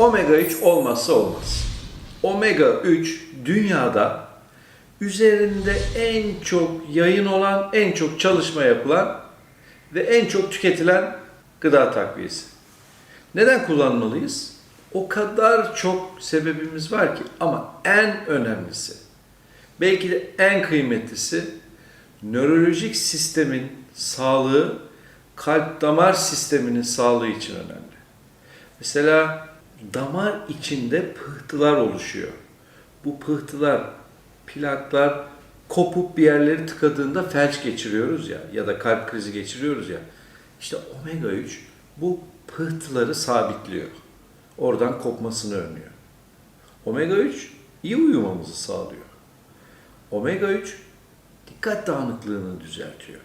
Omega 3 olmazsa olmaz. Omega 3 dünyada üzerinde en çok yayın olan, en çok çalışma yapılan ve en çok tüketilen gıda takviyesi. Neden kullanmalıyız? O kadar çok sebebimiz var ki ama en önemlisi, belki de en kıymetlisi nörolojik sistemin sağlığı, kalp damar sisteminin sağlığı için önemli. Mesela damar içinde pıhtılar oluşuyor. Bu pıhtılar, plaklar kopup bir yerleri tıkadığında felç geçiriyoruz ya ya da kalp krizi geçiriyoruz ya. İşte omega 3 bu pıhtıları sabitliyor. Oradan kopmasını önlüyor. Omega 3 iyi uyumamızı sağlıyor. Omega 3 dikkat dağınıklığını düzeltiyor.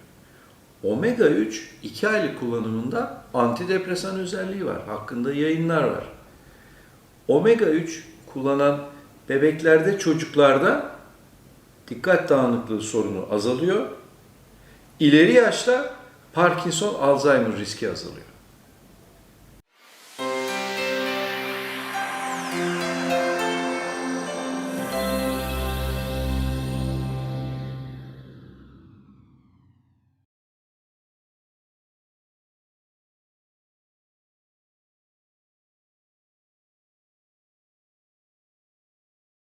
Omega 3 2 aylık kullanımında antidepresan özelliği var. Hakkında yayınlar var. Omega 3 kullanan bebeklerde, çocuklarda dikkat dağınıklığı sorunu azalıyor. İleri yaşta Parkinson, Alzheimer riski azalıyor.